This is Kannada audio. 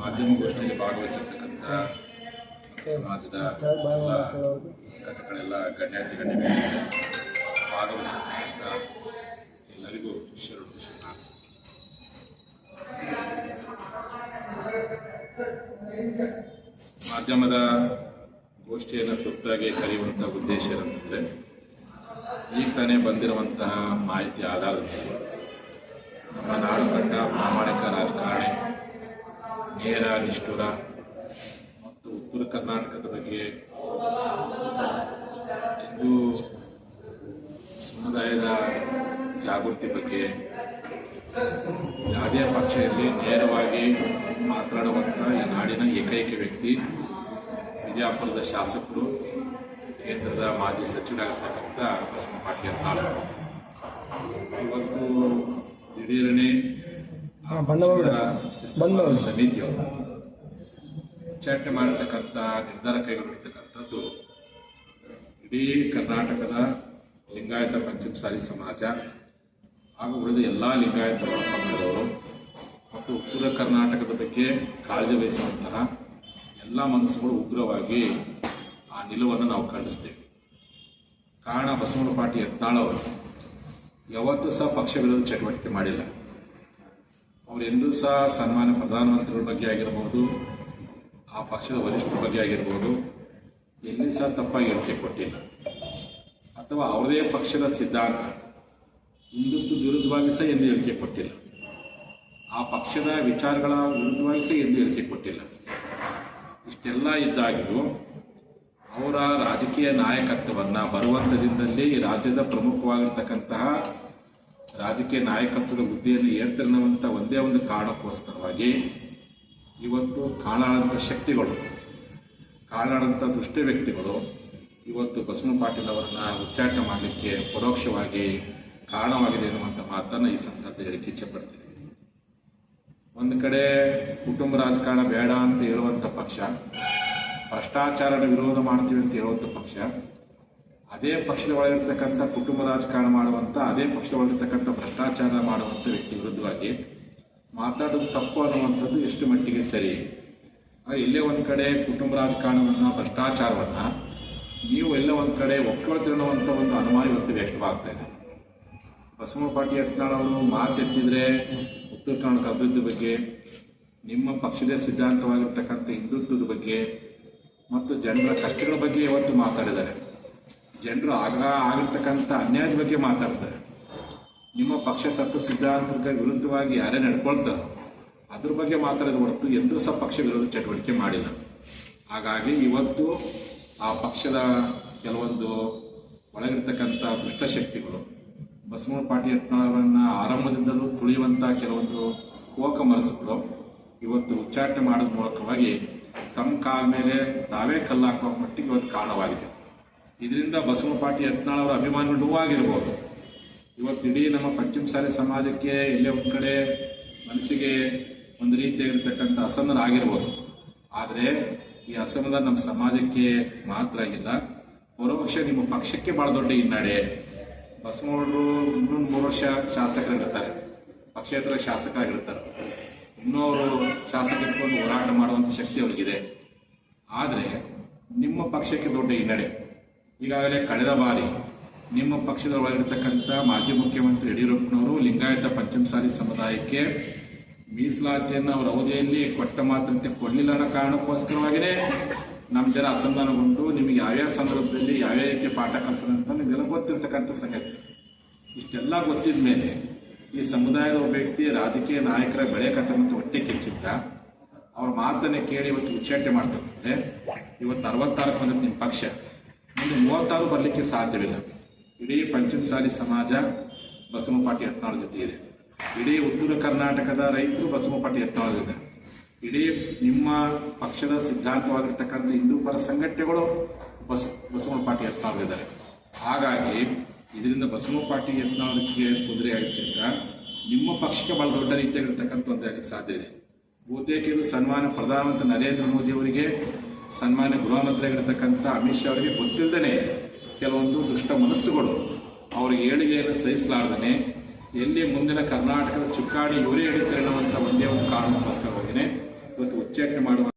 ಮಾಧ್ಯಮಗೋಷ್ಠಿಯಲ್ಲಿ ಭಾಗವಹಿಸಿರ್ತಕ್ಕಂಥ ಸಮಾಜದ ಎಲ್ಲ ಘಟಕಗಳೆಲ್ಲ ಗಣ್ಯಾತಿ ಗಣ್ಯ ಭಾಗವಹಿಸಿರ್ತಕ್ಕಂಥ ಎಲ್ಲರಿಗೂ ಶರಣು ಮಾಧ್ಯಮದ ಗೋಷ್ಠಿಯನ್ನು ತುರ್ತಾಗಿ ಕರೆಯುವಂಥ ಉದ್ದೇಶ ಏನಂತಂದರೆ ಈಗ ತಾನೇ ಬಂದಿರುವಂತಹ ಮಾಹಿತಿ ಆಧಾರದ ಮೇಲೆ ನಮ್ಮ ನಾಡು ಕಂಡ ಪ್ರಾಮಾಣಿಕ ರಾಜಕಾರಣಿ ನೇರ ನಿಷ್ಠುರ ಮತ್ತು ಉತ್ತರ ಕರ್ನಾಟಕದ ಬಗ್ಗೆ ಹಿಂದೂ ಸಮುದಾಯದ ಜಾಗೃತಿ ಬಗ್ಗೆ ಯಾವುದೇ ಪಕ್ಷ ಇರಲಿ ನೇರವಾಗಿ ಮಾತನಾಡುವಂಥ ಈ ನಾಡಿನ ಏಕೈಕ ವ್ಯಕ್ತಿ ವಿಜಯಪುರದ ಶಾಸಕರು, ಕೇಂದ್ರದ ಮಾಜಿ ಸಚಿವರಾಗಿರ್ತಕ್ಕಂಥ ಬಸವ ಪಾಟೀಲ್ ಇವತ್ತು ದಿಢೀರನೆ ಸಮಿತಿಯವರು ವಿಚಾರಣೆ ಮಾಡಿರ್ತಕ್ಕಂಥ ನಿರ್ಧಾರ ಕೈಗೊಂಡಿರ್ತಕ್ಕಂಥದ್ದು ಇಡೀ ಕರ್ನಾಟಕದ ಲಿಂಗಾಯತ ಪಂಚಮಸಾಲಿ ಸಮಾಜ ಹಾಗೂ ಉಳಿದ ಎಲ್ಲ ಲಿಂಗಾಯತ ಒಳಪಂಗಡದವರು ಮತ್ತು ಉತ್ತರ ಕರ್ನಾಟಕದ ಬಗ್ಗೆ ಕಾಳಜಿ ವಹಿಸುವಂತಹ ಎಲ್ಲ ಮನಸ್ಸುಗಳು ಉಗ್ರವಾಗಿ ಆ ನಿಲುವನ್ನು ನಾವು ಖಂಡಿಸ್ತೇವೆ. ಕಾರಣ ಬಸವನ ಪಾಟಿ ಯತ್ನಾಳವರು ಯಾವತ್ತೂ ಸಹ ಪಕ್ಷ ವಿರೋಧ ಚಟುವಟಿಕೆ ಮಾಡಿಲ್ಲ. ಅವರು ಎಂದೂ ಸಹ ಸನ್ಮಾನ್ಯ ಪ್ರಧಾನಮಂತ್ರಿಗಳ ಬಗ್ಗೆ ಆಗಿರ್ಬೋದು, ಆ ಪಕ್ಷದ ವರಿಷ್ಠರ ಬಗ್ಗೆ ಆಗಿರ್ಬೋದು, ಎಲ್ಲಿ ಸಹ ತಪ್ಪಾಗಿ ಹೇಳಿಕೆ ಕೊಟ್ಟಿಲ್ಲ. ಅಥವಾ ಅವರದೇ ಪಕ್ಷದ ಸಿದ್ಧಾಂತ ಹಿಂದುತ್ವ ವಿರುದ್ಧವಾಗಿ ಸಹ ಎಂದು ಹೇಳಿಕೆ ಕೊಟ್ಟಿಲ್ಲ. ಆ ಪಕ್ಷದ ವಿಚಾರಗಳ ವಿರುದ್ಧವಾಗಿ ಸಹ ಎಂದು ಹೇಳಿಕೆ ಕೊಟ್ಟಿಲ್ಲ. ಇಷ್ಟೆಲ್ಲ ಇದ್ದಾಗಿಯೂ ಅವರ ರಾಜಕೀಯ ನಾಯಕತ್ವವನ್ನು ಬರುವಂಥದಿಂದಲೇ ಈ ರಾಜ್ಯದ ಪ್ರಮುಖವಾಗಿರ್ತಕ್ಕಂತಹ ರಾಜಕೀಯ ನಾಯಕತ್ವದ ಹುದ್ದೆಯಲ್ಲಿ ಏರ್ತಿರುವಂಥ ಒಂದೇ ಒಂದು ಕಾರಣಕ್ಕೋಸ್ಕರವಾಗಿ ಇವತ್ತು ಕಾಣಾಡಂಥ ಶಕ್ತಿಗಳು ಕಾಣಾಡಂಥ ದುಷ್ಟ ವ್ಯಕ್ತಿಗಳು ಇವತ್ತು ಬಸವನ ಪಾಟೀಲ್ ಅವರನ್ನ ಉಚ್ಚಾಟನೆ ಮಾಡಲಿಕ್ಕೆ ಪರೋಕ್ಷವಾಗಿ ಕಾರಣವಾಗಿದೆ ಎನ್ನುವಂಥ ಮಾತನ್ನು ಈ ಸಂದರ್ಭದಲ್ಲಿ ಇಚ್ಛೆಪಡ್ತೀನಿ ಒಂದು ಕಡೆ ಕುಟುಂಬ ರಾಜಕಾರಣ ಬೇಡ ಅಂತ ಹೇಳುವಂಥ ಪಕ್ಷ, ಭ್ರಷ್ಟಾಚಾರದ ವಿರೋಧ ಮಾಡ್ತೀವಿ ಅಂತ ಹೇಳುವಂಥ ಪಕ್ಷ ಅದೇ ಪಕ್ಷದ ಒಳಗಿರ್ತಕ್ಕಂಥ ಕುಟುಂಬ ರಾಜಕಾರಣ ಮಾಡುವಂಥ ಅದೇ ಪಕ್ಷದ ಒಳಗಿರ್ತಕ್ಕಂಥ ಭ್ರಷ್ಟಾಚಾರ ಮಾಡುವಂಥ ವ್ಯಕ್ತಿ ವಿರುದ್ಧವಾಗಿ ಮಾತಾಡೋದು ತಪ್ಪು ಅನ್ನುವಂಥದ್ದು ಎಷ್ಟು ಮಟ್ಟಿಗೆ ಸರಿ? ಇಲ್ಲೇ ಎಲ್ಲೇ ಒಂದು ಕಡೆ ಕುಟುಂಬ ರಾಜಕಾರಣವನ್ನು, ಭ್ರಷ್ಟಾಚಾರವನ್ನು ನೀವು ಎಲ್ಲ ಒಂದು ಕಡೆ ಒಕ್ಕಳ್ತೀರಿ ಒಂದು ಅನುಮಾನ ಇವತ್ತು ವ್ಯಕ್ತವಾಗ್ತಾ ಇದೆ. ಬಸವ ಪಾಟಿ ಯತ್ನಾಳ್ ಅವರು ಮಾತೆತ್ತಿದ್ರೆ ಉತ್ತರ ಕರ್ನಾಟಕ ಅಭಿವೃದ್ಧಿ ಬಗ್ಗೆ, ನಿಮ್ಮ ಪಕ್ಷದ ಸಿದ್ಧಾಂತವಾಗಿರ್ತಕ್ಕಂಥ ಹಿಂದುತ್ವದ ಬಗ್ಗೆ ಮತ್ತು ಜನರ ಕಷ್ಟಗಳ ಬಗ್ಗೆ ಇವತ್ತು ಮಾತಾಡಿದ್ದಾರೆ. ಜನರು ಆಗ ಆಗಿರ್ತಕ್ಕಂಥ ಅನ್ಯಾಯದ ಬಗ್ಗೆ ಮಾತಾಡ್ತಾರೆ. ನಿಮ್ಮ ಪಕ್ಷ ತತ್ವ ಸಿದ್ಧಾಂತಕ್ಕೆ ವಿರುದ್ಧವಾಗಿ ಯಾರೇ ನಡ್ಕೊಳ್ತಾರೋ ಅದ್ರ ಬಗ್ಗೆ ಮಾತಾಡಿದ ಹೊರತು ಎಂದೂ ಸಹ ಪಕ್ಷ ವಿರೋಧ ಚಟುವಟಿಕೆ ಮಾಡಿಲ್ಲ. ಹಾಗಾಗಿ ಇವತ್ತು ಆ ಪಕ್ಷದ ಕೆಲವೊಂದು ಒಳಗಿರ್ತಕ್ಕಂಥ ದುಷ್ಟಶಕ್ತಿಗಳು ಬಸವನ ಪಾಟಿ ಯತ್ನಾಳವರನ್ನ ಆರಂಭದಿಂದಲೂ ತುಳಿಯುವಂಥ ಕೆಲವೊಂದು ಕೋಕ ಮನಸ್ಸುಗಳು ಇವತ್ತು ಉಚ್ಚಾಟನೆ ಮಾಡೋದ್ರ ಮೂಲಕವಾಗಿ ತಮ್ಮ ಕಾಲ ಮೇಲೆ ತಾವೇ ಕಲ್ಲಾಕುವ ಮಟ್ಟಿಗೆ ಇವತ್ತು ಕಾರಣವಾಗಿದೆ. ಇದರಿಂದ ಬಸವ ಪಾಟಿ ಯತ್ನಾಳವರ ಅಭಿಮಾನಿಗಳು ನೋವಾಗಿರ್ಬೋದು ಇವತ್ತು ಇಡೀ ನಮ್ಮ ಪಂಚಮಸಾಲಿ ಸಮಾಜಕ್ಕೆ ಎಲ್ಲೇ ಒಂದು ಕಡೆ ಮನಸ್ಸಿಗೆ ಒಂದು ರೀತಿಯಾಗಿರ್ತಕ್ಕಂಥ ಅಸಮಾಧಾನ ಆಗಿರ್ಬೋದು. ಆದರೆ ಈ ಅಸಮಾಧಾನ ನಮ್ಮ ಸಮಾಜಕ್ಕೆ ಮಾತ್ರ ಆಗಿಲ್ಲ. ಪರೋಕ್ಷ ನಿಮ್ಮ ಪಕ್ಷಕ್ಕೆ ಬಹಳ ದೊಡ್ಡ ಹಿನ್ನಡೆ. ಬಸವಣ್ಣರು ಇನ್ನೊಂದು ಮೂರು ವರ್ಷ ಶಾಸಕರಾಗಿರ್ತಾರೆ. ಪಕ್ಷೇತರ ಶಾಸಕರಾಗಿರ್ತಾರೆ. ಇನ್ನೂ ಅವರು ಶಾಸಕ ಇಟ್ಕೊಂಡು ಹೋರಾಟ ಮಾಡುವಂಥ ಶಕ್ತಿ ಅವರಿಗಿದೆ. ಆದರೆ ನಿಮ್ಮ ಪಕ್ಷಕ್ಕೆ ದೊಡ್ಡ ಹಿನ್ನಡೆ. ಈಗಾಗಲೇ ಕಳೆದ ಬಾರಿ ನಿಮ್ಮ ಪಕ್ಷದ ಒಳಗಿರ್ತಕ್ಕಂಥ ಮಾಜಿ ಮುಖ್ಯಮಂತ್ರಿ ಯಡಿಯೂರಪ್ಪನವರು ಲಿಂಗಾಯತ ಪಂಚಮಸಾಲಿ ಸಮುದಾಯಕ್ಕೆ ಮೀಸಲಾತಿಯನ್ನು ಅವರ ಅವಧಿಯಲ್ಲಿ ಕೊಟ್ಟ ಮಾತಂತೆ ಕೊಡಲಿಲ್ಲ ಅನ್ನೋ ಕಾರಣಕ್ಕೋಸ್ಕರವಾಗಿಯೇ ನಮ್ಮ ಜನ ಅಸಮಾಧಾನಗೊಂಡು ನಿಮಗೆ ಯಾವ್ಯಾವ ಸಂದರ್ಭದಲ್ಲಿ ಯಾವ್ಯಾವ ರೀತಿ ಪಾಠ ಅಂತ ನಿಮಗೆಲ್ಲ ಗೊತ್ತಿರ್ತಕ್ಕಂಥ ಸಂಗತಿ. ಇಷ್ಟೆಲ್ಲ ಗೊತ್ತಿದ ಮೇಲೆ ಈ ಸಮುದಾಯದ ವ್ಯಕ್ತಿ ರಾಜಕೀಯ ನಾಯಕರ ಬೆಳೆ ಕಥನಂತ ಹೊಟ್ಟೆ ಕೆಚ್ಚಿದ್ದ. ಅವ್ರ ಮಾತನ್ನೇ ಕೇಳಿ ಇವತ್ತು ಉಚ್ಚಾಟೆ ಮಾಡ್ತಾರೆ ಇವತ್ತು ಅರವತ್ತಾರಕ್ಕೆ ಬಂದಿದ್ದು ನಿಮ್ಮ ಪಕ್ಷ. ಮುಂದೆ ಮೂವತ್ತಾರು ಬರಲಿಕ್ಕೆ ಸಾಧ್ಯವಿಲ್ಲ. ಇಡೀ ಪಂಚಮಸಾಲಿ ಸಮಾಜ ಬಸವಪಾಟಿ ಯತ್ನಾಳ್ ಜೊತೆ ಇದೆ. ಇಡೀ ಉತ್ತರ ಕರ್ನಾಟಕದ ರೈತರು ಬಸವಪಾಟಿ ಯತ್ನಾಳ್ ಜೊತೆ. ಇಡೀ ನಿಮ್ಮ ಪಕ್ಷದ ಸಿದ್ಧಾಂತವಾಗಿರ್ತಕ್ಕಂಥ ಹಿಂದೂ ಪರ ಸಂಘಟನೆಗಳು ಬಸ್ ಬಸವಪಾಟಿ ಯತ್ನಾಳ್ ಹಾಗಾಗಿ ಇದರಿಂದ ಬಸವಪಾಟಿ ಯತ್ನಾಳಕ್ಕೆ ತೊಂದರೆ ಆಗಿದ್ದರಿಂದ ನಿಮ್ಮ ಪಕ್ಷಕ್ಕೆ ಬಹಳ ದೊಡ್ಡ ರೀತಿಯಾಗಿರ್ತಕ್ಕಂಥ ಒಂದು ಸಾಧ್ಯ ಇದೆ. ಬಹುತೇಕ ಇದು ಸನ್ಮಾನ ಪ್ರಧಾನಮಂತ್ರಿ ನರೇಂದ್ರ ಮೋದಿ ಅವರಿಗೆ ಸನ್ಮಾನ್ಯ ಗೃಹ ಮಂತ್ರಿಯಾಗಿರ್ತಕ್ಕಂಥ ಅಮಿತ್ ಶಾ ಅವರಿಗೆ ಗೊತ್ತಿಲ್ಲದೇ ಕೆಲವೊಂದು ದುಷ್ಟ ಮನಸ್ಸುಗಳು. ಅವರಿಗೆ ಏಳಿಗೆಯನ್ನು ಸಹಿಸಲಾರ್ದೇ ಎಲ್ಲಿ ಮುಂದಿನ ಕರ್ನಾಟಕದ ಚುಕ್ಕಾಣಿ ಇವರೇ ಹಿಡಿತಾರೆ ಅನ್ನುವಂಥ ಒಂದೇ ಒಂದು ಕಾರಣಕ್ಕೋಸ್ಕರವಾಗಿಯೇ ಇವತ್ತು ಪ್ರತಿಷ್ಠಾಪನೆ ಮಾಡುವ